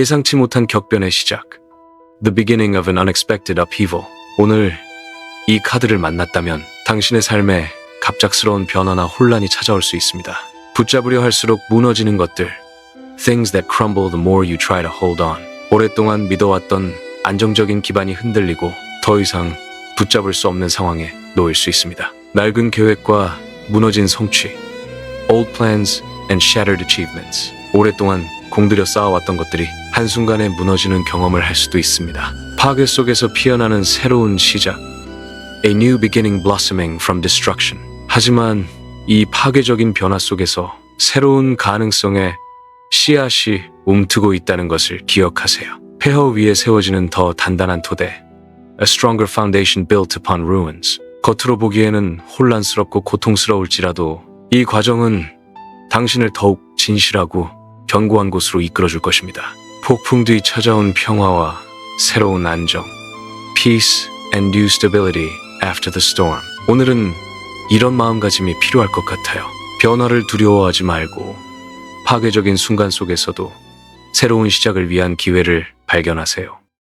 예상치 못한 격변의 시작. The beginning of an unexpected upheaval. 오늘 이 카드를 만났다면 당신의 삶에 갑작스러운 변화나 혼란이 찾아올 수 있습니다. 붙잡으려 할수록 무너지는 것들. Things that crumble the more you try to hold on. 오랫동안 믿어왔던 안정적인 기반이 흔들리고 더 이상 붙잡을 수 없는 상황에 놓일 수 있습니다. 낡은 계획과 무너진 성취. Old plans and shattered achievements. 오랫동안 공들여 쌓아왔던 것들이 한순간에 무너지는 경험을 할 수도 있습니다. 파괴 속에서 피어나는 새로운 시작. A new beginning blossoming from destruction. 하지만 이 파괴적인 변화 속에서 새로운 가능성의 씨앗이 움트고 있다는 것을 기억하세요. 폐허 위에 세워지는 더 단단한 토대. A stronger foundation built upon ruins. 겉으로 보기에는 혼란스럽고 고통스러울지라도 이 과정은 당신을 더욱 진실하고 견고한 곳으로 이끌어줄 것입니다. 폭풍 뒤 찾아온 평화와 새로운 안정. Peace and new stability after the storm. 오늘은 이런 마음가짐이 필요할 것 같아요. 변화를 두려워하지 말고 파괴적인 순간 속에서도 새로운 시작을 위한 기회를 발견하세요.